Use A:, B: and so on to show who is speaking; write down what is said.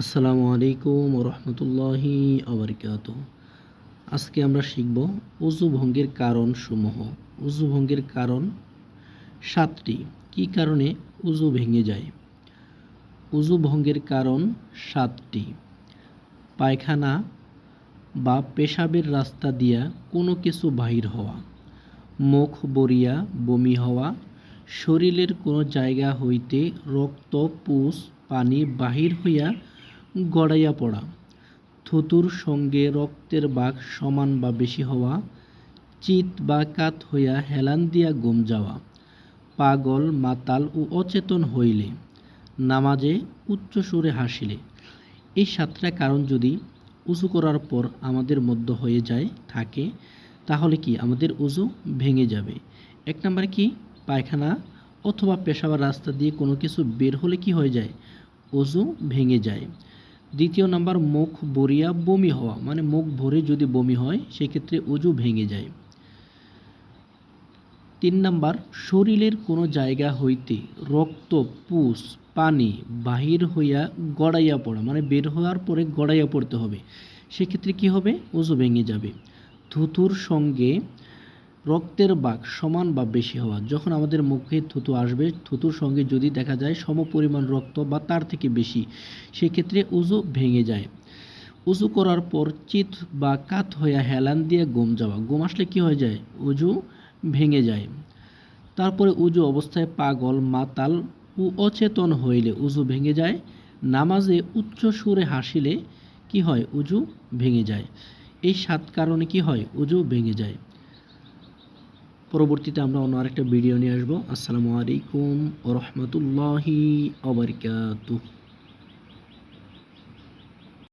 A: আসসালামু আলাইকুম রহমতুল্লাহি আবরকাত আজকে আমরা শিখব উজু ভঙ্গের কারণ সমূহ উজু ভঙ্গের কারণ সাতটি। কি কারণে উজু ভেঙে যায়? উজু ভঙ্গের কারণ সাতটি। পায়খানা বা পেশাবের রাস্তা দিয়া কোনো কিছু বাহির হওয়া, মুখ বরিয়া, বমি হওয়া, শরীরের কোনো জায়গা হইতে রক্ত, পুষ, পানি বাহির হইয়া গড়াইয়া পড়া। থুতুর সঙ্গে রক্তের বাঘ সমান বা বেশি হওয়া, চিত বা কাত হইয়া হেলান দিয়া গুম যাওয়া, পাগল, মাতাল ও অচেতন হইলে, নামাজে উচ্চ সুরে হাসিলে। এই সাতটা কারণ যদি উজু করার পর আমাদের মধ্য হয়ে যায়, থাকে, তাহলে কি আমাদের উজু ভেঙে যাবে? এক নম্বরে কি? পায়খানা অথবা পেশাবার রাস্তা দিয়ে কোনো কিছু বের হলে কি হয়ে যায়? উজু ভেঙে যায়। দ্বিতীয় নাম্বার, মুখ বরিয়া বমি হওয়া মানে মুখ ভরে যদি বমি হয়, সেক্ষেত্রে উজু ভেঙে যায়। তিন নাম্বার, শরীরের কোনো জায়গা হইতে রক্ত, পুষ, পানি বাহির হইয়া গড়াইয়া পড়া মানে বের হওয়ার পরে গড়াইয়া পড়তে হবে, সেক্ষেত্রে কি হবে? উজু ভেঙে যাবে। থুতুর সঙ্গে রক্তের বাঘ সমান বা বেশি হওয়া। যখন আমাদের মুখে থুতু আসবে, থুতুর সঙ্গে যদি দেখা যায় সম পরিমাণ রক্ত বা তার থেকে বেশি, সেক্ষেত্রে উজু ভেঙে যায়। উজু করার পর চিত বা কাত হইয়া হেলান দিয়ে গম যাওয়া। ঘুম আসলে কী হয়ে যায়? উজু ভেঙে যায়। তারপরে উজু অবস্থায় পাগল, মাতাল ও অচেতন হইলে উজু ভেঙে যায়। নামাজে উচ্চ সুরে হাসিলে কি হয়? উজু ভেঙে যায়। এই সাত কারণে কি হয়? উজু ভেঙে যায়। পরবর্তীতে আমরা অন্য আরেকটা ভিডিও নিয়ে আসব। আসসালামু আলাইকুম রহমতুল্লাহি আবরকাতুহ